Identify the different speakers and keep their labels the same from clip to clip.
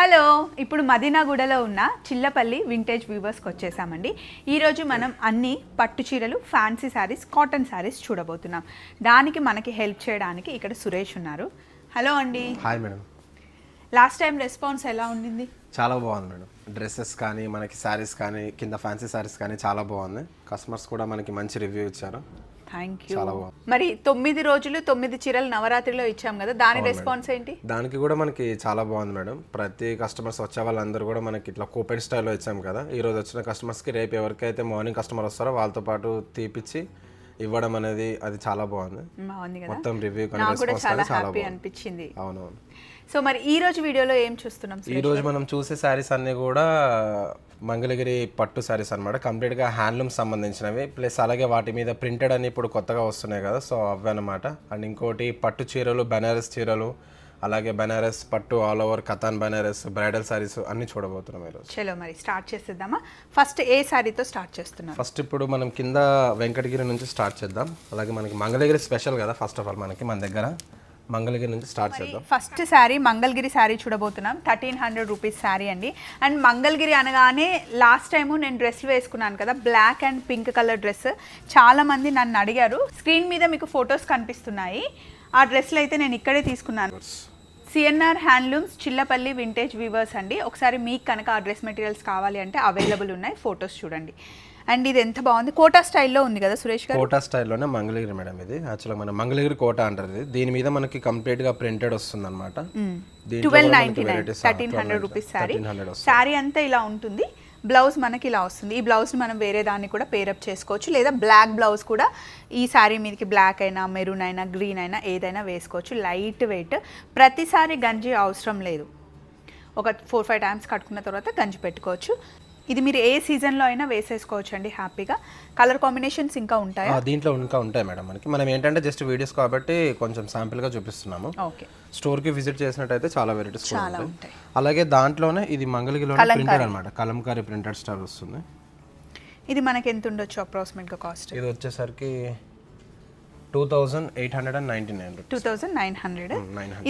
Speaker 1: Hello ఇప్పుడు మదీనాగూడలో ఉన్న Chillapalli vintage వ్యూవర్స్కి వచ్చేసామండి. ఈరోజు మనం అన్ని పట్టు చీరలు ఫ్యాన్సీ శారీస్ కాటన్ శారీస్ చూడబోతున్నాం. దానికి మనకి హెల్ప్ చేయడానికి ఇక్కడ సురేష్ ఉన్నారు. హలో అండి.
Speaker 2: Hi madam
Speaker 1: last time response ఎలా ఉండింది?
Speaker 2: చాలా బాగుంది మేడం డ్రెస్సెస్ కానీ మనకి శారీస్ కానీ కింద ఫ్యాన్సీ శారీస్ కానీ చాలా బాగుంది కస్టమర్స్ కూడా మనకి మంచి రివ్యూ ఇచ్చారు.
Speaker 1: Thank you. మరి తొమ్మిది రోజులు తొమ్మిది చీరలు నవరాత్రిలో ఇచ్చాం కదా దాని రెస్పాన్స్ ఏంటి?
Speaker 2: దానికి కూడా మనకి చాలా బాగుంది మేడం. ప్రతి కస్టమర్స్ వచ్చే వాళ్ళందరూ కూడా మనకి ఇట్లా కూపెన్ స్టైల్లో ఇచ్చాం కదా. ఈ రోజు వచ్చిన కస్టమర్స్కి రేపు ఎవరికైతే మార్నింగ్ కస్టమర్ వస్తారో వాళ్ళతో పాటు తీపిచ్చి ఇవ్వడం అనేది అది చాలా బాగుంది. మొత్తం రివ్యూ
Speaker 1: చాలా హ్యాపీ అనిపించింది.
Speaker 2: అవునవును.
Speaker 1: సో మరి ఈ రోజు వీడియోలో ఏం చూస్తున్నాం
Speaker 2: ఈ రోజు మనం చూసే శారీస్ అన్నీ కూడా మంగళగిరి పట్టు శారీస్ అనమాట కంప్లీట్గా హ్యాండ్లూమ్ సంబంధించినవి. ప్లస్ అలాగే వాటి మీద ప్రింటెడ్ అని ఇప్పుడు కొత్తగా వస్తున్నాయి కదా సో అవి అనమాట అండ్ ఇంకోటి పట్టు చీరలు బెనారస్ చీరలు అలాగే బెనారస్ పట్టు all over Katan Banaras bridal saris అన్ని చూడబోతున్నాం ఈరోజు
Speaker 1: చలో మరి స్టార్ట్ చేసేద్దామా? ఫస్ట్ ఏ శారీతో స్టార్ట్ చేస్తున్నాం
Speaker 2: ఫస్ట్ ఇప్పుడు మనం కింద వెంకటగిరి నుంచి స్టార్ట్ చేద్దాం. అలాగే మనకి మంగళగిరి స్పెషల్ కదా ఫస్ట్ ఆఫ్ ఆల్ మనకి మన దగ్గర. మంగళగిరి నుంచి స్టార్ట్ చేద్దాం.
Speaker 1: ఫస్ట్ శారీ మంగళగిరి శారీ చూడబోతున్నాం. థర్టీన్ హండ్రెడ్ రూపీస్ శారీ అండి. అండ్ మంగళగిరి అనగానే లాస్ట్ టైము నేను డ్రెస్లు వేసుకున్నాను కదా black and pink colour dress చాలా మంది నన్ను అడిగారు స్క్రీన్ మీద మీకు ఫొటోస్ కనిపిస్తున్నాయి. ఆ డ్రెస్లు అయితే నేను ఇక్కడే తీసుకున్నాను. CNR handlooms Chillapalli vintage weavers అండి. ఒకసారి మీకు కనుక ఆ డ్రెస్ మెటీరియల్స్ కావాలి అంటే అవైలబుల్ ఉన్నాయి ఫొటోస్ చూడండి. అండ్ ఇది ఎంత బాగుంది? కోటా స్టైల్లో ఉంది కదా సురేష్ గారు?
Speaker 2: కోటా స్టైల్లోనే మంగళగిరి మేడం ఇది. యాక్చువల్గా మన మంగళగిరి కోట అంటారు ఇది. దీని మీద మనకి కంప్లీట్గా ప్రింటెడ్ వస్తుంది అనమాట
Speaker 1: twelve ninety nine thirteen hundred rupees sari sari అంతా ఇలా ఉంటుంది. బ్లౌజ్ మనకి ఇలా వస్తుంది. ఈ బ్లౌజ్ మనం వేరే దాన్ని కూడా పేరప్ చేసుకోవచ్చు. లేదా బ్లాక్ బ్లౌజ్ కూడా ఈ శారీ మీదకి బ్లాక్ అయినా మెరూన్ అయినా గ్రీన్ అయినా ఏదైనా వేసుకోవచ్చు. లైట్ వెయిట్ ప్రతిసారి గంజి అవసరం లేదు. ఒక ఫోర్ ఫైవ్ టైమ్స్ కట్టుకున్న తర్వాత గంజి పెట్టుకోవచ్చు. ఇది మీరు ఏ సీజన్లో అయినా వేసేసుకోవచ్చు అండి హ్యాపీగా. కలర్ కాంబినేషన్స్ ఇంకా ఉంటాయా?
Speaker 2: ఆ, దీంట్లో ఇంకా ఉంటాయి మేడం మనకి. మనం ఏంటంటే జస్ట్ వీడియోస్ కాబట్టి కొంచెం శాంపిల్గా చూపిస్తున్నాము.
Speaker 1: ఓకే.
Speaker 2: స్టోర్కి విజిట్ చేసినట్టయితే చాలా వెరైటీస్
Speaker 1: చాలా
Speaker 2: ఉంటాయి. అలాగే దాంట్లోనే ఇది మంగళగిరిలో ప్రింటెడ్ అనమాట కలంకారీ ప్రింటెడ్ స్టార్ వస్తుంది.
Speaker 1: ఇది మనకి ఎంత ఉండొచ్చు అప్రాక్సిమేట్గా కాస్ట్?
Speaker 2: ఇది వచ్చేసరికి two thousand eight hundred and ninety nine
Speaker 1: two thousand nine hundred.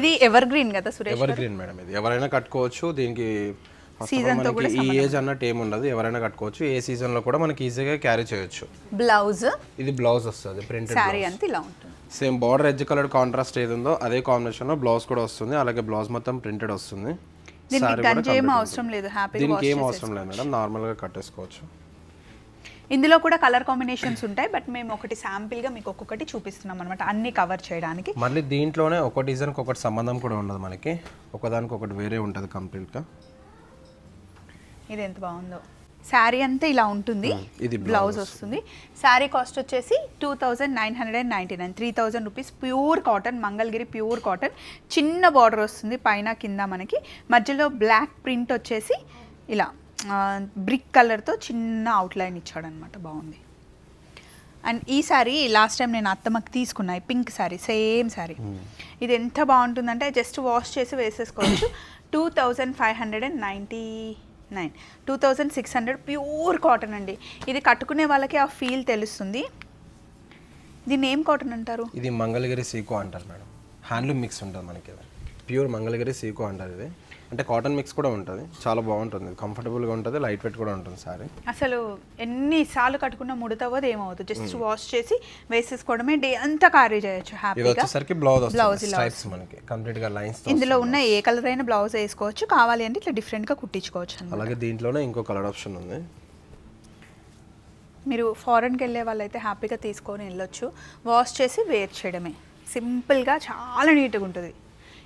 Speaker 1: ఇది ఎవర్ గ్రీన్ కదా సురేష్
Speaker 2: ఎవర్ గ్రీన్ మేడం ఇది. ఎవరైనా కట్టుకోవచ్చు దీనికి first of all
Speaker 1: Season తో
Speaker 2: మనకి ఈ ఏజ్ అన్నట్టు ఏమి ఉండదు. ఎవరైనా కట్టుకోవచ్చు. ఏ సీజన్లో కూడా మనకి ఈజీగా క్యారీ చేయొచ్చు.
Speaker 1: బ్లౌజ్
Speaker 2: ఇది బ్లౌజ్ వస్తుంది ప్రింటెడ్
Speaker 1: శారీ అంతా ఇలా ఉంటుంది.
Speaker 2: Same border edge colour contrast ఏది ఉందో అదే కాంబినేషన్లో బ్లౌజ్ కూడా వస్తుంది. అలాగే బ్లౌజ్ మొత్తం ప్రింటెడ్ వస్తుంది.
Speaker 1: దీనికి ఏం అవసరం లేదు. హ్యాపీగా
Speaker 2: దీనికి ఏం అవసరం లేదు మేడం. నార్మల్గా కట్టేసుకోవచ్చు
Speaker 1: ఇందులో కూడా కలర్ కాంబినేషన్స్ ఉంటాయి బట్ మేము ఒకటి శాంపిల్గా మీకు ఒక్కొక్కటి చూపిస్తున్నాం అనమాట అన్ని కవర్ చేయడానికి.
Speaker 2: మళ్ళీ దీంట్లోనే ఒక డిజైన్కి ఒకటి సంబంధం కూడా ఉండదు మనకి. ఒకదానికి ఒకటి వేరే ఉంటుంది కంప్లీట్గా.
Speaker 1: ఇది ఎంత బాగుందో. శారీ అంతా ఇలా ఉంటుంది.
Speaker 2: ఇది
Speaker 1: బ్లౌజ్ వస్తుంది. శారీ కాస్ట్ వచ్చేసి two thousand nine hundred and ninety nine three thousand rupees pure cotton Mangalagiri pure cotton. చిన్న బార్డర్ వస్తుంది పైన కింద మనకి. మధ్యలో బ్లాక్ ప్రింట్ వచ్చేసి ఇలా బ్రిక్ కలర్తో చిన్న అవుట్లైన్ ఇచ్చాడనమాట. బాగుంది. అండ్ ఈ శారీ లాస్ట్ టైం నేను అత్తమ్మకి తీసుకున్నా పింక్ శారీ సేమ్ శారీ. ఇది ఎంత బాగుంటుందంటే జస్ట్ వాష్ చేసి వేసేసుకోవచ్చు. Two thousand five hundred and ninety nine. Two thousand six hundred pure cotton అండి. ఇది కట్టుకునే వాళ్ళకి ఆ ఫీల్ తెలుస్తుంది. దీన్ని ఏం కాటన్ అంటారు?
Speaker 2: ఇది మంగళగిరి సీకో అంటారు మేడం. హ్యాండ్లూమ్ మిక్స్ ఉంటుంది మనకి ప్యూర్ మంగళగిరి సీకో అంటారు ఇది. అంటే కాటన్ మిక్స్ కూడా ఉంటుంది. చాలా బాగుంటుంది. కంఫర్టబుల్గా ఉంటుంది లైట్ వెయిట్ కూడా ఉంటుంది సారీ
Speaker 1: అసలు ఎన్నిసార్లు కట్టుకున్న ముడతవ్వదు ఏమవుతుంది జస్ట్ వాష్ చేసి వేసేసుకోవడమే డే అంతా క్యారీ చేయొచ్చు హ్యాపీగా
Speaker 2: వచ్చేసరికి బ్లౌజ్ వస్తుంది స్ట్రైప్స్ మనకి. కంప్లీట్గా లైన్స్
Speaker 1: ఇందులో ఉన్న ఏ కలర్ అయినా బ్లౌజ్ వేసుకోవచ్చు కావాలి అంటే ఇట్లా డిఫరెంట్గా కుట్టించుకోవచ్చు అన్నమాట.
Speaker 2: అలాగే దీంట్లోనే ఇంకో కలర్ ఆప్షన్ ఉంది.
Speaker 1: మీరు ఫారెన్కి వెళ్ళే వాళ్ళైతే హ్యాపీగా తీసుకొని వెళ్ళొచ్చు. వాష్ చేసి వేర్ చేయడమే. సింపుల్గా చాలా నీట్గా ఉంటుంది.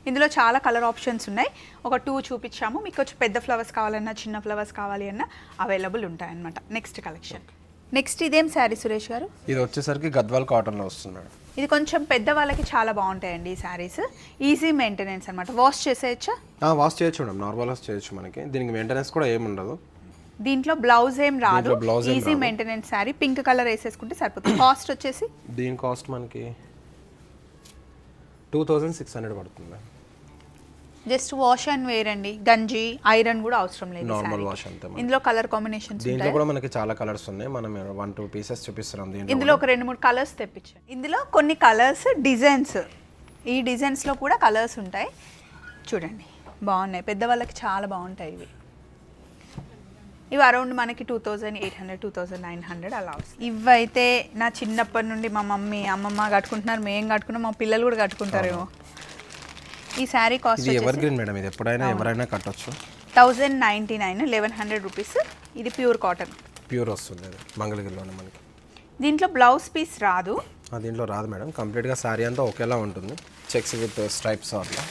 Speaker 1: ఇందులో చాలా కలర్ ఆప్షన్స్ ఉన్నాయి. ఒక టూ చూపించాము. మీకు వచ్చి పెద్ద ఫ్లవర్స్ కావాలన్నా చిన్న ఫ్లవర్స్ కావాలి అన్నా అవైలబుల్ ఉంటాయన్నమాట. నెక్స్ట్ కలెక్షన్ నెక్స్ట్ ఇదేం శారీ సురేష్ గారు?
Speaker 2: ఇది వచ్చేసరికి గద్వాల్ కాటన్లో వస్తుంది మేడం.
Speaker 1: ఇది కొంచెం పెద్ద వాళ్ళకి చాలా బాగుంటాయండి ఈ శారీస్. ఈజీ మెయింటెనెన్స్ అనమాట వాష్ చేసేయచ్చా?
Speaker 2: వాష్ చేయొచ్చు మేడం. నార్మల్ వాష్ చేయొచ్చు మనకి. దీనికి మెయింటెనెన్స్ కూడా ఏమి ఉండదు.
Speaker 1: దీంట్లో బ్లౌజ్ ఏం రాదు. Easy maintenance sari. Pink colour వేసేసుకుంటే సరిపోతుంది. కాస్ట్ వచ్చేసి?
Speaker 2: దీని కాస్ట్ మనకి టూ థౌజండ్ సిక్స్ హండ్రెడ్ పడుతుంది
Speaker 1: జస్ట్ వాష్ అండ్ వేర్ అండి. గంజి ఐరన్ కూడా అవసరం లేదు
Speaker 2: నార్మల్. వాష్ అంతే.
Speaker 1: ఇందులో కలర్ కాంబినేషన్స్
Speaker 2: దీంట్లో కూడా మనకి చాలా కలర్స్ ఉన్నాయి. మనం వన్ టూ పీసెస్ చూపిస్తున్నాం దీంట్లో
Speaker 1: ఇందులో ఒక రెండు మూడు కలర్స్ తెప్పించాను ఇందులో కొన్ని కలర్స్ డిజైన్స్. ఈ డిజైన్స్లో కూడా కలర్స్ ఉంటాయి. చూడండి బాగున్నాయి. పెద్దవాళ్ళకి చాలా బాగుంటాయి ఇవి. ఇవి అరౌండ్ మనకి two thousand eight hundred two thousand nine hundred అలా వస్తాయి. ఇవైతే నా చిన్నప్పటి నుండి మా మమ్మీ అమ్మమ్మ కట్టుకుంటున్నారు. మేము కట్టుకున్నాం. మా పిల్లలు కూడా కట్టుకుంటారేమో. ఈ శారీ కాస్ట్
Speaker 2: ఇది ఎవర్ గ్రీన్ మేడం ఇది ఎప్పుడైనా ఎవరైనా కట్టొచ్చు.
Speaker 1: Thousand ninety nine eleven hundred rupees ఇది ప్యూర్ కాటన్
Speaker 2: ప్యూర్ వస్తుంది అది మంగళగిరిలోనే మనకి.
Speaker 1: దీంట్లో బ్లౌజ్ పీస్ రాదు.
Speaker 2: ఆ, దీంట్లో రాదు మేడం కంప్లీట్గా శారీ అంతా ఒకేలా ఉంటుంది. చెక్స్ విత్ స్ట్రైప్స్ అట్లా.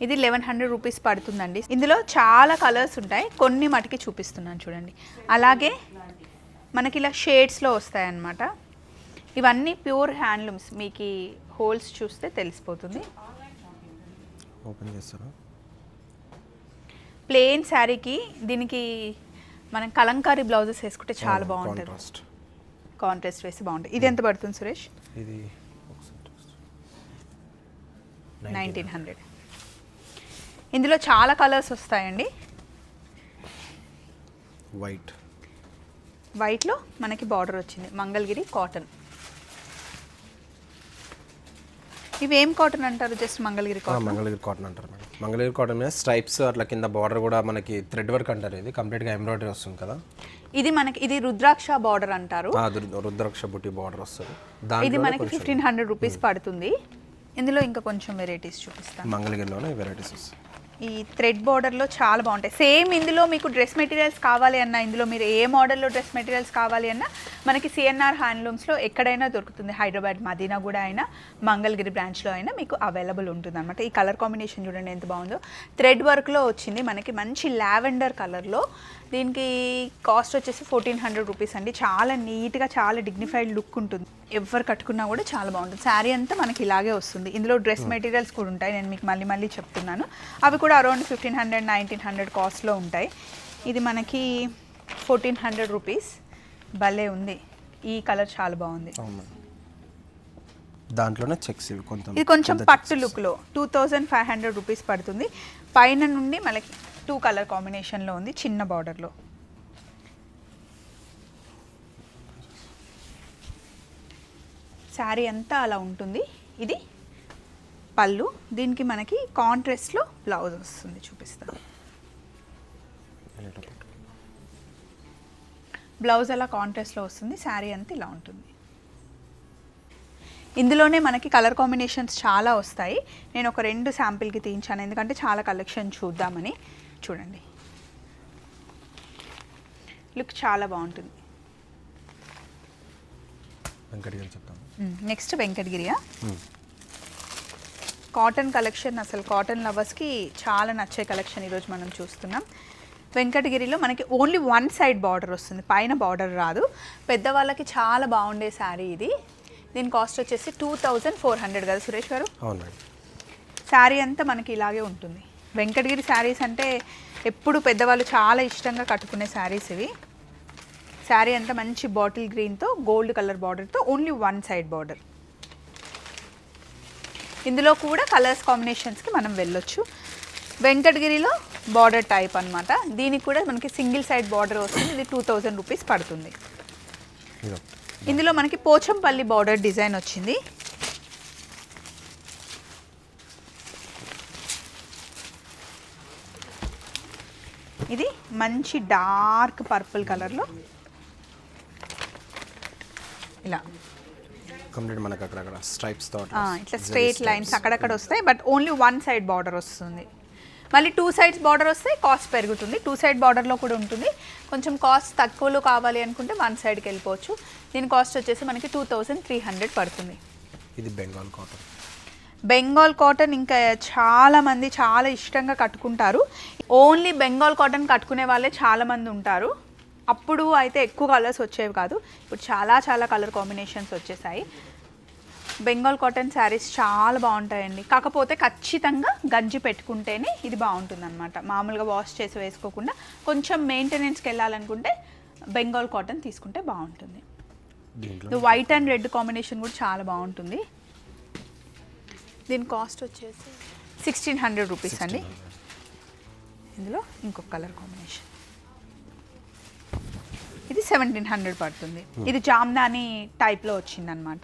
Speaker 1: ఇది లెవెన్ హండ్రెడ్ రూపీస్ పడుతుందండి. ఇందులో చాలా కలర్స్ ఉంటాయి. కొన్ని మటుకి చూపిస్తున్నాను చూడండి. అలాగే మనకి ఇలా షేడ్స్లో వస్తాయి అన్నమాట ఇవన్నీ ప్యూర్ హ్యాండ్లూమ్స్ మీకు హోల్స్ చూస్తే తెలిసిపోతుంది.
Speaker 2: ఓపెన్ చేస్తారా?
Speaker 1: ప్లెయిన్ శారీకి దీనికి మనం కలంకారీ బ్లౌజెస్ వేసుకుంటే చాలా బాగుంటుంది.
Speaker 2: కాంట్రాస్ట్
Speaker 1: కాంట్రాస్ట్ వేసి బాగుంటుంది. ఇది ఎంత పడుతుంది సురేష్?
Speaker 2: ఇది
Speaker 1: నైన్టీన్ హండ్రెడ్. ఇందులో చాలా కలర్స్ వస్తాయండి.
Speaker 2: వైట్
Speaker 1: వైట్లో మనకి బార్డర్ వచ్చింది. మంగళగిరి కాటన్. ఇవి ఏం కాటన్ అంటారు? Just Mangalagiri cotton?
Speaker 2: Mangalagiri cotton అంటారు మేడం. మంగళగిరి కాటన్ మీద స్ట్రైప్స్ అట్లా కింద బార్డర్ కూడా మనకి థ్రెడ్ వర్క్ అంటారు ఇది. కంప్లీట్గా ఎంబ్రాయిడరీ వస్తుంది కదా.
Speaker 1: ఇది మనకి ఇది రుద్రాక్ష బార్డర్ అంటారు.
Speaker 2: రుద్రాక్ష బుట్టి బార్డర్ వస్తుంది.
Speaker 1: ఇది మనకి ఫిఫ్టీన్ హండ్రెడ్ రూపీస్ పడుతుంది. ఇందులో ఇంకా కొంచెం వెరైటీస్ చూపిస్తాను.
Speaker 2: మంగళగిరిలోనే వెరైటీస్ వస్తాయి.
Speaker 1: ఈ థ్రెడ్ బార్డర్లో చాలా బాగుంటాయి. సేమ్ ఇందులో మీకు డ్రెస్ మెటీరియల్స్ కావాలి అన్నా ఇందులో మీరు ఏ మోడల్లో డ్రెస్ మెటీరియల్స్ కావాలి అన్నా మనకి సిఎన్ఆర్ హ్యాండ్లూమ్స్లో ఎక్కడైనా దొరుకుతుంది. హైదరాబాద్ మదీనా కూడా అయినా మంగళగిరి బ్రాంచ్లో అయినా మీకు అవైలబుల్ ఉంటుంది అనమాట ఈ కలర్ కాంబినేషన్ చూడండి ఎంత బాగుందో. థ్రెడ్ వర్క్లో వచ్చింది. మనకి మంచి లావెండర్ కలర్లో దీనికి కాస్ట్ వచ్చేసి ఫోర్టీన్ హండ్రెడ్ రూపీస్ అండి. చాలా నీట్గా చాలా డిగ్నిఫైడ్ లుక్ ఉంటుంది. ఎవరు కట్టుకున్నా కూడా చాలా బాగుంటుంది. శారీ అంతా మనకి ఇలాగే వస్తుంది. ఇందులో డ్రెస్ మెటీరియల్స్ కూడా ఉంటాయి. నేను మీకు మళ్ళీ మళ్ళీ చెప్తున్నాను. అవి కూడా around fifteen hundred nineteen hundred కాస్ట్లో ఉంటాయి. ఇది మనకి ఫోర్టీన్ హండ్రెడ్ రూపీస్. భలే ఉంది. ఈ కలర్ చాలా బాగుంది.
Speaker 2: దాంట్లోనే చెక్స్ ఇవి కొంత
Speaker 1: ఇది కొంచెం పట్టు లుక్లో two thousand five hundred rupees పడుతుంది. పైన నుండి మనకి టూ కలర్ కాంబినేషన్లో ఉంది చిన్న బార్డర్లో. శారీ అంతా అలా ఉంటుంది. ఇది పళ్ళు. దీనికి మనకి కాంట్రాస్ట్లో బ్లౌజ్ వస్తుంది చూపిస్తాను బ్లౌజ్ అలా కాంట్రాస్ట్లో వస్తుంది శారీ అంతా ఇలా ఉంటుంది. ఇందులోనే మనకి కలర్ కాంబినేషన్స్ చాలా వస్తాయి. నేను ఒక రెండు శాంపిల్కి తీయించాను ఎందుకంటే చాలా కలెక్షన్ చూద్దామని. చూడండి. లుక్ చాలా బాగుంటుంది.
Speaker 2: వెంకటగిరి చెప్తాను.
Speaker 1: నెక్స్ట్ వెంకటగిరియా? కాటన్ కలెక్షన్ అసలు కాటన్ లవర్స్కి చాలా నచ్చే కలెక్షన్ ఈరోజు మనం చూస్తున్నాం. వెంకటగిరిలో మనకి ఓన్లీ వన్ సైడ్ బార్డర్ వస్తుంది. పైన బార్డర్ రాదు. పెద్దవాళ్ళకి చాలా బాగుండే శారీ ఇది. దీని కాస్ట్ వచ్చేసి టూ థౌజండ్ ఫోర్ హండ్రెడ్ కదా సురేష్ గారు? శారీ అంతా మనకి ఇలాగే ఉంటుంది. వెంకటగిరి శారీస్ అంటే ఎప్పుడు పెద్దవాళ్ళు చాలా ఇష్టంగా కట్టుకునే శారీస్ ఇవి. శారీ అంతా మంచి బాటిల్ గ్రీన్తో గోల్డ్ కలర్ బార్డర్తో ఓన్లీ వన్ సైడ్ బార్డర్. ఇందులో కూడా కలర్స్ కాంబినేషన్స్కి మనం వెళ్ళొచ్చు. వెంకటగిరిలో బార్డర్ టైప్ అన్నమాట. దీనికి కూడా మనకి సింగిల్ సైడ్ బార్డర్ వస్తుంది. ఇది టూ థౌజండ్ రూపీస్ పడుతుంది.
Speaker 2: ఇదో
Speaker 1: ఇందులో మనకి పోచంపల్లి బార్డర్ డిజైన్ వచ్చింది ఇది మంచి డార్క్ పర్పుల్ కలర్లో. ఇలా.
Speaker 2: కంప్లీట్ మనకి అక్కడక్కడ స్ట్రైప్స్తో
Speaker 1: ఆ, ఇట్లా స్ట్రైట్ లైన్స్ అక్కడక్కడ వస్తాయి but only one side border వస్తుంది. మళ్ళీ టూ సైడ్స్ బార్డర్ వస్తే కాస్ట్ పెరుగుతుంది. టూ సైడ్ బార్డర్లో కూడా ఉంటుంది. కొంచెం కాస్ట్ తక్కువలో కావాలి అనుకుంటే వన్ సైడ్కి వెళ్ళిపోవచ్చు. దీని కాస్ట్ వచ్చేసి మనకి టూ థౌజండ్ త్రీ హండ్రెడ్ పడుతుంది.
Speaker 2: ఇది బెంగాల్ కాటన్.
Speaker 1: బెంగాల్ కాటన్ ఇంకా చాలా మంది చాలా ఇష్టంగా కట్టుకుంటారు. ఓన్లీ బెంగాల్ కాటన్ కట్టుకునే వాళ్ళే చాలా మంది ఉంటారు. అప్పుడు అయితే ఎక్కువ కలర్స్ వచ్చేవి కాదు. ఇప్పుడు చాలా చాలా కలర్ కాంబినేషన్స్ వచ్చేసాయి. బెంగాల్ కాటన్ శారీస్ చాలా బాగుంటాయండి. కాకపోతే ఖచ్చితంగా గంజి పెట్టుకుంటేనే ఇది బాగుంటుంది అనమాట మామూలుగా వాష్ చేసి వేసుకోకుండా కొంచెం మెయింటెనెన్స్కి వెళ్ళాలనుకుంటే బెంగాల్ కాటన్ తీసుకుంటే బాగుంటుంది. వైట్ అండ్ రెడ్ కాంబినేషన్ కూడా చాలా బాగుంటుంది. దీని కాస్ట్ వచ్చేసి సిక్స్టీన్ హండ్రెడ్ రూపీస్ అండి. ఇందులో ఇంకొక కలర్ కాంబినేషన్. ఇది సెవెంటీన్ హండ్రెడ్ పడుతుంది. ఇది జామ్దాని టైప్లో వచ్చిందనమాట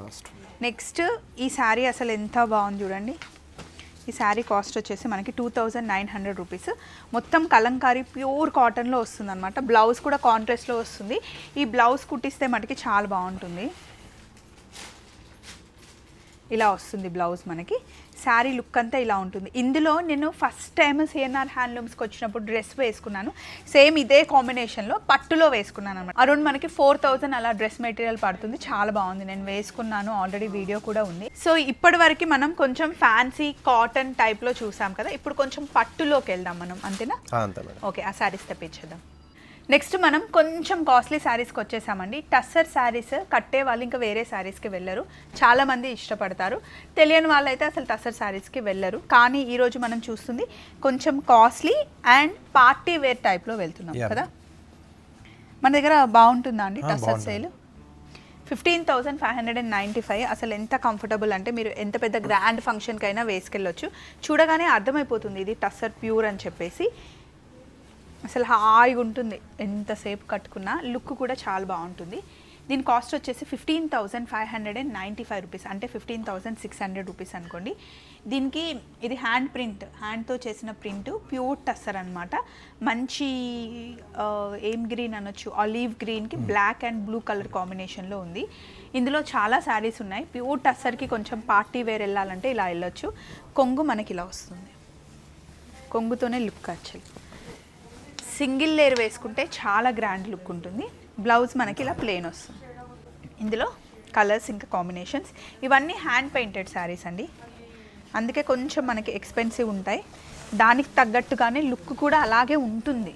Speaker 2: లాస్ట్
Speaker 1: నెక్స్ట్ ఈ శారీ అసలు ఎంత బాగుంది చూడండి. ఈ శారీ కాస్ట్ వచ్చేసి మనకి two thousand nine hundred rupees. మొత్తం కలంకారీ ప్యూర్ కాటన్లో వస్తుంది అనమాట బ్లౌజ్ కూడా కాంట్రాస్ట్లో వస్తుంది. ఈ బ్లౌజ్ కుట్టిస్తే మనకి చాలా బాగుంటుంది. ఇలా వస్తుంది బ్లౌజ్ మనకి. శారీ లుక్ అంతా ఇలా ఉంటుంది. ఇందులో నేను ఫస్ట్ టైం సిఎన్ఆర్ హ్యాండ్లూమ్స్కి వచ్చినప్పుడు డ్రెస్ వేసుకున్నాను. సేమ్ ఇదే కాంబినేషన్లో పట్టులో వేసుకున్నాను అనమాట అరౌండ్ మనకి ఫోర్ థౌజండ్ అలా డ్రెస్ మెటీరియల్ పడుతుంది. చాలా బాగుంది. నేను వేసుకున్నాను. ఆల్రెడీ వీడియో కూడా ఉంది. సో ఇప్పటి వరకు మనం కొంచెం ఫ్యాన్సీ కాటన్ టైప్లో చూసాం కదా. ఇప్పుడు కొంచెం పట్టులోకి వెళ్దాం మనం. అంతేనా? ఓకే ఆ శారీస్ తెప్పించేద్దాం. నెక్స్ట్ మనం కొంచెం కాస్ట్లీ శారీస్కి వచ్చేసామండి. టస్సర్ శారీస్ కట్టే వాళ్ళు ఇంకా వేరే శారీస్కి వెళ్ళరు. చాలామంది ఇష్టపడతారు. తెలియని వాళ్ళైతే అసలు టస్సర్ శారీస్కి వెళ్ళరు. కానీ ఈరోజు మనం చూస్తుంది కొంచెం కాస్ట్లీ అండ్ పార్టీ వేర్ టైప్లో వెళ్తున్నాం. కదా. మన దగ్గర బాగుంటుందా అండి tussar. Sale fifteen thousand five hundred and ninety five అసలు ఎంత కంఫర్టబుల్ అంటే మీరు ఎంత పెద్ద గ్రాండ్ ఫంక్షన్కైనా వేసుకెళ్ళొచ్చు. చూడగానే అర్థమైపోతుంది ఇది టస్సర్ ప్యూర్ అని చెప్పేసి. అసలు హాయిగా ఉంటుంది. ఎంతసేపు కట్టుకున్నా లుక్ కూడా చాలా బాగుంటుంది. దీని కాస్ట్ వచ్చేసి fifteen thousand five hundred and ninety five rupees అంటే fifteen thousand six hundred rupees అనుకోండి. దీనికి ఇది హ్యాండ్ ప్రింట్ హ్యాండ్తో చేసిన ప్రింట్ ప్యూర్ టస్సర్ అనమాట మంచి ఏం గ్రీన్ అనొచ్చు ఆలివ్ గ్రీన్కి బ్లాక్ అండ్ బ్లూ కలర్ కాంబినేషన్లో ఉంది. ఇందులో చాలా శారీస్ ఉన్నాయి. ప్యూర్ టస్సర్కి కొంచెం పార్టీ వేర్ వెళ్ళాలంటే ఇలా వెళ్ళొచ్చు. కొంగు మనకి ఇలా వస్తుంది. కొంగుతోనే లుక్ యాక్చువల్లీ. సింగిల్ లేయర్ వేసుకుంటే చాలా గ్రాండ్ లుక్ ఉంటుంది. బ్లౌజ్ మనకి ఇలా ప్లెయిన్ వస్తుంది. ఇందులో కలర్స్ ఇంకా కాంబినేషన్స్. ఇవన్నీ హ్యాండ్ పెయింటెడ్ శారీస్ అండి. అందుకే కొంచెం మనకి ఎక్స్పెన్సివ్ ఉంటాయి. దానికి తగ్గట్టుగానే లుక్ కూడా అలాగే ఉంటుంది.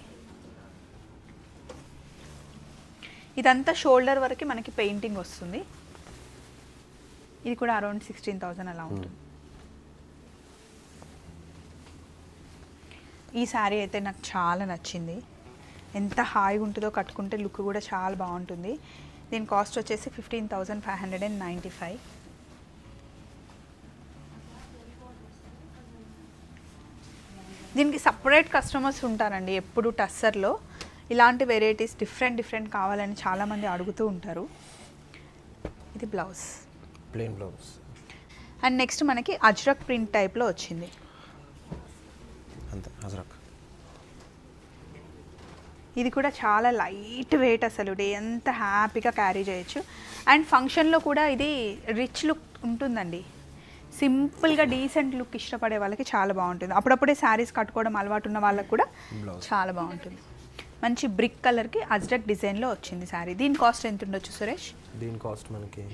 Speaker 1: ఇదంతా షోల్డర్ వరకు మనకి పెయింటింగ్ వస్తుంది. ఇది కూడా అరౌండ్ సిక్స్టీన్ థౌజండ్ అలా ఉంటుంది. ఈ శారీ అయితే నాకు చాలా నచ్చింది. ఎంత హాయిగా ఉంటుందో కట్టుకుంటే లుక్ కూడా చాలా బాగుంటుంది. దీని కాస్ట్ వచ్చేసి fifteen thousand five hundred and ninety five. దీనికి సపరేట్ కస్టమర్స్ ఉంటారండి ఎప్పుడు టస్సర్లో. ఇలాంటి వెరైటీస్ డిఫరెంట్ డిఫరెంట్ కావాలని చాలామంది అడుగుతూ ఉంటారు. ఇది blouse.
Speaker 2: Plain blouse.
Speaker 1: And next మనకి అజ్రక్ ప్రింట్ టైప్లో వచ్చింది. ఇది కూడా చాలా లైట్ వెయిట్ అసలు. డే ఎంత హ్యాపీగా క్యారీ చేయొచ్చు. అండ్ ఫంక్షన్లో కూడా ఇది రిచ్ లుక్ ఉంటుందండి. సింపుల్గా డీసెంట్ లుక్ ఇష్టపడే వాళ్ళకి చాలా బాగుంటుంది. అప్పుడప్పుడే శారీస్ కట్టుకోవడం అలవాటు ఉన్న వాళ్ళకి కూడా. చాలా బాగుంటుంది. మంచి బ్రిక్ కలర్కి అజ్రక్ డిజైన్లో వచ్చింది శారీ. దీని కాస్ట్ ఎంత ఉండొచ్చు సురేష్?
Speaker 2: దీని కాస్ట్ మనకి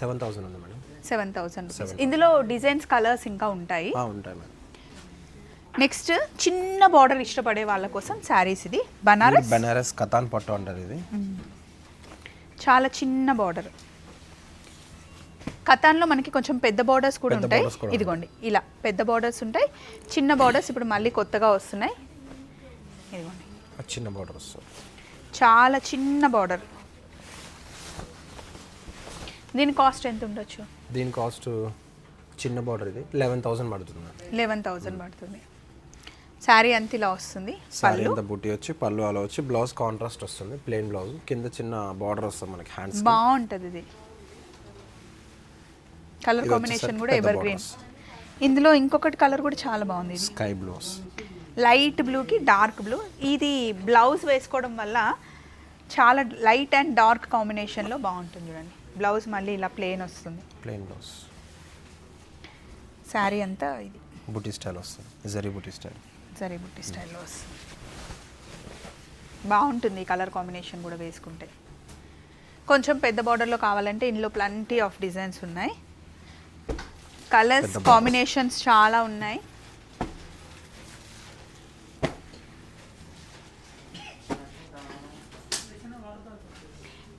Speaker 2: సెవెన్ థౌసండ్ ఉంది మేడం.
Speaker 1: Seven thousand rupees.
Speaker 2: 7,000.
Speaker 1: ఇందులో డిజైన్స్ కలర్స్ ఇంకా ఉంటాయి.
Speaker 2: ఉంటాయి మేడం.
Speaker 1: నెక్స్ట్ చిన్న బార్డర్ ఇష్టపడే వాళ్ళ కోసం శారీస్ ఇది. బనారస్
Speaker 2: బెనారస్ కతాన్ పట్టు అంటారు ఇది.
Speaker 1: చాలా చిన్న బార్డర్ కథాన్లో మనకి కొంచెం పెద్ద బార్డర్స్ కూడా ఉంటాయి. ఇదిగోండి ఇలా పెద్ద బార్డర్స్ ఉంటాయి. చిన్న బార్డర్స్ ఇప్పుడు మళ్ళీ కొత్తగా వస్తున్నాయి. ఇదిగోండి.
Speaker 2: చిన్న బార్డర్ వస్తుంది.
Speaker 1: చాలా చిన్న బార్డర్ దీని కాస్ట్ ఎంత ఉండొచ్చు?
Speaker 2: దీని కాస్ట్ చిన్న బార్డర్ ఇది. లెవెన్ థౌసండ్ పడుతుంది.
Speaker 1: లెవెన్ థౌజండ్ పడుతుంది. శారీ అంత ఇలా వస్తుంది
Speaker 2: సారీ
Speaker 1: పళ్ళు.
Speaker 2: అంతా బుట్టి వచ్చి పళ్ళు అలా వచ్చి బ్లౌజ్ కాంట్రాస్ట్ వస్తుంది ప్లెయిన్ బ్లౌజ్. కింద చిన్న బార్డర్ వస్తుంది మనకి హ్యాండ్స్
Speaker 1: బాగుంటుంది ఇది. కలర్ కాంబినేషన్ కూడా ఎవర్ గ్రీన్. ఇందులో ఇంకొకటి కలర్ కూడా చాలా బాగుంది
Speaker 2: స్కై బ్లూ వస్తుంది.
Speaker 1: లైట్ బ్లూకి డార్క్ బ్లూ ఇది బ్లౌజ్ వేసుకోవడం వల్ల చాలా లైట్ అండ్ డార్క్ కాంబినేషన్లో బాగుంటుంది చూడండి. బ్లౌజ్ మళ్ళీ ఇలా ప్లెయిన్ వస్తుంది.
Speaker 2: ప్లెయిన్ బ్లౌజ్
Speaker 1: శారీ అంతా ఇది.
Speaker 2: బుట్టి స్టైల్ వస్తుంది. జరీ బుట్టి స్టైల్
Speaker 1: సరే బుట్టి స్టైల్లో వస్తుంది. బాగుంటుంది ఈ కలర్ కాంబినేషన్ కూడా వేసుకుంటే. కొంచెం పెద్ద బార్డర్లో కావాలంటే ఇందులో ప్లంటీ ఆఫ్ డిజైన్స్ ఉన్నాయి. కలర్స్. కాంబినేషన్స్ చాలా ఉన్నాయి.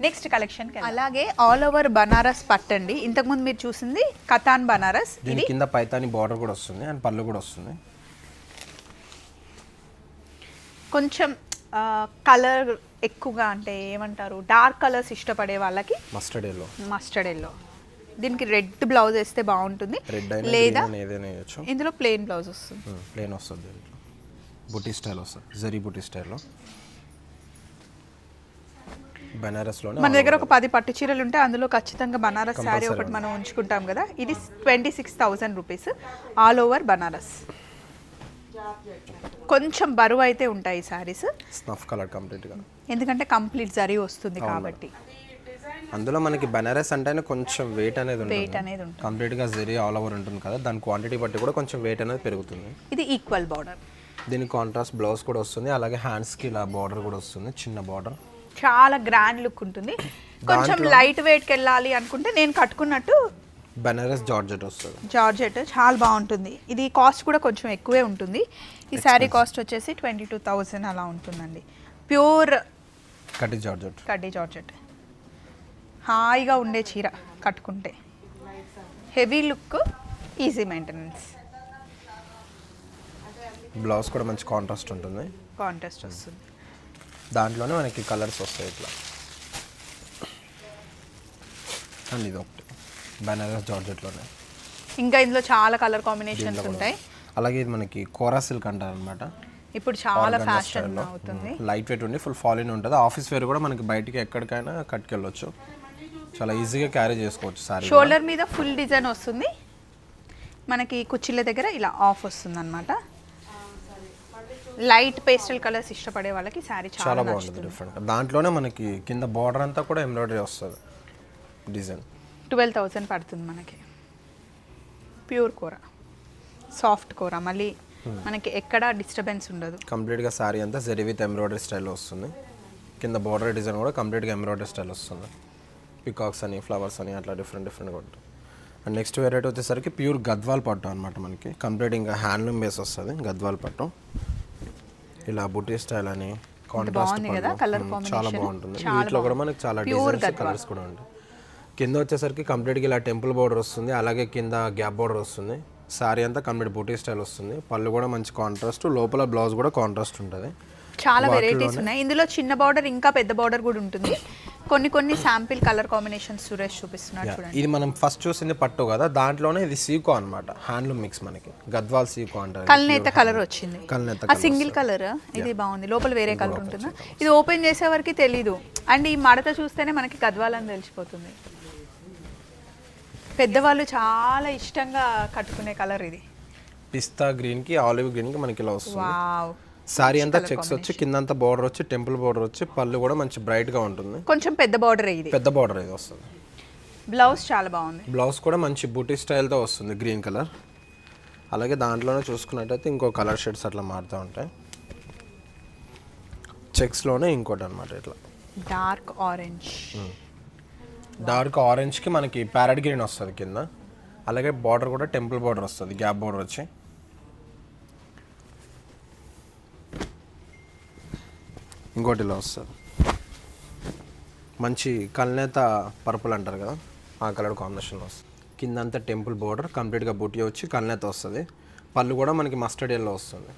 Speaker 1: నెక్స్ట్ కలెక్షన్ అలాగే ఆల్ ఓవర్ బనారస్ పట్టండి. ఇంతకుముందు మీరు చూసింది కతాన్ బనారస్ ఇది
Speaker 2: కింద పైతాని బార్డర్ కూడా వస్తుంది అండ్ పళ్ళు కూడా వస్తుంది.
Speaker 1: కొంచెం కలర్ ఎక్కువగా అంటే ఏమంటారు డార్క్ కలర్స్ ఇష్టపడే వాళ్ళకి
Speaker 2: మస్టర్డ్ ఎల్లో
Speaker 1: మస్టర్డ్ ఎల్లో దీనికి రెడ్ బ్లౌజ్ వేస్తే బాగుంటుంది. లేదా ఇందులో ప్లెయిన్ బ్లౌజ్ వస్తుంది.
Speaker 2: ప్లేన్ వస్తుంది దీంట్లో. బుటీ స్టైల్ వస్తుంది. జరీ బుటీ స్టైల్లో బెనారస్లోనే
Speaker 1: మన దగ్గర ఒక పది పట్టు చీరలు ఉంటే అందులో ఖచ్చితంగా బనారస్ శారీ ఒకటి మనం ఉంచుకుంటాం కదా. ఇది twenty six thousand rupees all over Banaras కొంచెం బరువు అయితే ఉంటాయి ఈ శారీస్
Speaker 2: స్నఫ్ కలర్ కంప్లీట్గా
Speaker 1: ఎందుకంటే కంప్లీట్ జరీ వస్తుంది కాబట్టి.
Speaker 2: అందులో మనకి బెనారస్ అంటేనే కొంచెం వెయిట్ అనేది
Speaker 1: వెయిట్ అనేది ఉంటుంది.
Speaker 2: కంప్లీట్గా జరీ ఆల్ ఓవర్ ఉంటుంది కదా దాని క్వాంటిటీ బట్టి కూడా కొంచెం వెయిట్ అనేది పెరుగుతుంది.
Speaker 1: ఇది ఈక్వల్ బార్డర్
Speaker 2: దీనికి కాంట్రాస్ట్ బ్లౌజ్ కూడా వస్తుంది అలాగే హ్యాండ్స్కి ఇలా బార్డర్ కూడా వస్తుంది చిన్న బార్డర్
Speaker 1: చాలా గ్రాండ్ లుక్ ఉంటుంది. కొంచెం లైట్ వెయిట్కి వెళ్ళాలి అనుకుంటే నేను కట్టుకున్నట్టు
Speaker 2: బెనారస్ జార్జెట్ వస్తుంది.
Speaker 1: జార్జెట్ చాలా బాగుంటుంది. ఇది కాస్ట్ కూడా కొంచెం ఎక్కువే ఉంటుంది. ఈ శారీ కాస్ట్ వచ్చేసి ట్వంటీ టూ థౌజండ్ అలా ఉంటుందండి. ప్యూర్
Speaker 2: కటి జార్జెట్.
Speaker 1: కడ్డీ జార్జెట్. హాయిగా ఉండే చీర కట్టుకుంటే. Heavy look easy maintenance
Speaker 2: blouse కూడా మంచి కాంట్రాస్ట్ ఉంటుంది.
Speaker 1: కాంటెస్ట్ వస్తుంది.
Speaker 2: దాంట్లోనే మనకి కలర్స్ వస్తాయి ఇట్లా. అండ్ ఇది బెనారస్ జార్జెట్లోనే.
Speaker 1: ఇంకా ఇందులో చాలా కలర్ కాంబినేషన్స్ ఉంటాయి.
Speaker 2: అలాగే ఇది మనకి కోరా సిల్క్ అంటారు అనమాట
Speaker 1: ఇప్పుడు చాలా ఫ్యాషన్ అవుతుంది.
Speaker 2: లైట్ వెయిట్ ఉండి ఫుల్ ఫాలిన్ ఉంటుంది. ఆఫీస్ వేర్ కూడా మనకి బయటికి ఎక్కడికైనా కట్టుకెళ్ళొచ్చు. చాలా ఈజీగా క్యారీ చేసుకోవచ్చు సారీ
Speaker 1: షోల్డర్ మీద ఫుల్ డిజైన్ వస్తుంది. మనకి కుర్చీల దగ్గర ఇలా ఆఫ్ వస్తుంది అనమాట లైట్ పేస్టల్ కలర్స్ ఇష్టపడే వాళ్ళకి శారీ
Speaker 2: చాలా బాగుంటుంది డిఫరెంట్ దాంట్లోనే మనకి కింద బార్డర్ అంతా కూడా ఎంబ్రాయిడరీ వస్తుంది. డిజైన్
Speaker 1: ట్వెల్వ్ థౌజండ్ పడుతుంది మనకి. ప్యూర్ కూర. సాఫ్ట్ కూర. మళ్ళీ మనకి ఎక్కడ డిస్టర్బెన్స్ ఉండదు.
Speaker 2: కంప్లీట్గా సారీ అంతా జరీ విత్ ఎంబ్రాయిడరీ స్టైల్లో వస్తుంది. కింద బార్డర్ డిజైన్ కూడా కంప్లీట్గా ఎంబ్రాయిడరీ స్టైల్ వస్తుంది. పికాక్స్ అని ఫ్లవర్స్ అని అట్లా డిఫరెంట్ డిఫరెంట్గా ఉంటుంది. అండ్ నెక్స్ట్ వెరైటీ వచ్చేసరికి ప్యూర్ గద్వాల్ పట్టు అనమాట మనకి. కంప్లీట్ ఇంకా హ్యాండ్లూమ్ బేస్ వస్తుంది గద్వాల్ పట్టు. ఇలా బుటీ స్టైల్ అని కాంట్రాస్ట్
Speaker 1: colour
Speaker 2: చాలా. బాగుంటుంది. వీటిలో కూడా మనకి చాలా డిజైన్స్ కలర్స్ కూడా ఉంటాయి. కింద వచ్చేసరికి కంప్లీట్గా ఇలా టెంపుల్ బోర్డర్ వస్తుంది అలాగే కింద గ్యాప్ బోర్డర్ వస్తుంది. సారీ అంతా కంప్లీట్ బూటీ స్టైల్ వస్తుంది. పళ్ళు కూడా మంచి కాంట్రాస్ట్ లోపల బ్లౌజ్ కూడా కాంట్రాస్ట్ ఉంటుంది.
Speaker 1: చాలా వెరైటీస్ ఉన్నాయి. ఇందులో చిన్న బార్డర్ ఇంకా పెద్ద బార్డర్ కూడా ఉంటుంది. కొన్ని కొన్ని శాంపిల్ కలర్ కాంబినేషన్ సురేష్ చూపిస్తున్నాడు చూడండి.
Speaker 2: ఇది మనం ఫస్ట్ చూసింది పట్టు కదా దాంట్లోనే ఇది సీకో అనమాట హ్యాండ్లూమ్ మిక్స్ మనకి. గద్వాల్ సీకో అంటారు.
Speaker 1: కల్నేత కలర్ వచ్చింది.
Speaker 2: కల్నేత
Speaker 1: ఆ సింగిల్ కలర్ ఇది బాగుంది. లోపల వేరే కలర్ ఉంటుందా? ఇది ఓపెన్ చేసే వరకు తెలీదు. అండ్ ఈ మడత చూస్తేనే మనకి గద్వాలని తెలిసిపోతుంది. పెద్దవాళ్ళు చాలా ఇష్టంగా కట్టుకునే కలర్ ఇది.
Speaker 2: పిస్తా గ్రీన్కి ఆలివ్ గ్రీన్కి మనకి ఇలా వస్తుంది.
Speaker 1: వావ్.
Speaker 2: సారీ అంతా చెక్స్ వచ్చి కిందంతా బార్డర్ వచ్చి టెంపుల్ బార్డర్ వచ్చి పళ్ళు కూడా మంచి బ్రైట్గా ఉంటుంది.
Speaker 1: కొంచెం పెద్ద బార్డర్ ఇది?
Speaker 2: పెద్ద బార్డర్ ఇది వస్తుంది.
Speaker 1: బ్లౌజ్ చాలా బాగుంది.
Speaker 2: బ్లౌజ్ కూడా మంచి బూటీ స్టైల్తో వస్తుంది గ్రీన్ కలర్. అలాగే దాంట్లోనే చూసుకున్నట్టయితే ఇంకో కలర్ షేడ్స్ అట్లా మారుతూ ఉంటాయి. చెక్స్లోనే ఇంకోటి అనమాట ఇట్లా.
Speaker 1: Dark orange.
Speaker 2: డార్క్ ఆరెంజ్కి మనకి ప్యారెట్ గ్రీన్ వస్తుంది కింద. అలాగే బార్డర్ కూడా టెంపుల్ బార్డర్ వస్తుంది గ్యాప్ బార్డర్ వచ్చి. ఇంకోటి ఇలా వస్తుంది. మంచి కల్నేత పర్పుల్ అంటారు కదా ఆ కలర్ కాంబినేషన్ వస్తుంది. కింద అంతా టెంపుల్ బార్డర్ కంప్లీట్గా బుట్టి వచ్చి కల్నేత వస్తుంది. పళ్ళు కూడా మనకి మస్టర్డ్ ఎల్లో వస్తుంది.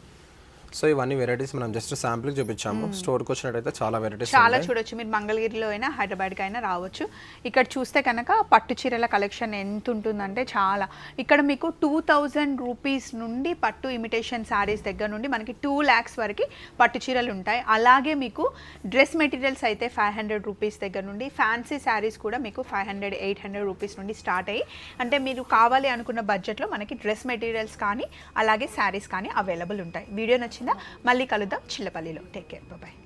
Speaker 2: సో ఇవన్నీ వెరైటీస్ మనం జస్ట్ శాంపుల్కి చూపించాము. స్టోర్కి వచ్చినట్టయితే చాలా వెరైటీస్
Speaker 1: చాలా చూడొచ్చు. మీరు మంగళగిరిలో అయినా హైదరాబాద్కి అయినా రావచ్చు. ఇక్కడ చూస్తే కనుక పట్టు చీరల కలెక్షన్ ఎంత ఉంటుందంటే చాలా. ఇక్కడ మీకు టూ థౌజండ్ రూపీస్ నుండి పట్టు ఇమిటేషన్ శారీస్ దగ్గర నుండి మనకి టూ ల్యాక్స్ వరకు పట్టు చీరలు ఉంటాయి. అలాగే మీకు డ్రెస్ మెటీరియల్స్ అయితే ఫైవ్ హండ్రెడ్ రూపీస్ దగ్గర నుండి ఫ్యాన్సీ శారీస్ కూడా మీకు five hundred eight hundred rupees నుండి స్టార్ట్ అయ్యి అంటే మీరు కావాలి అనుకున్న బడ్జెట్లో మనకి డ్రెస్ మెటీరియల్స్ కానీ అలాగే శారీస్ కానీ అవైలబుల్ ఉంటాయి. వీడియో నచ్చిందా మళ్ళీ కలుద్దాం చిల్లపల్లిలో. Take care bye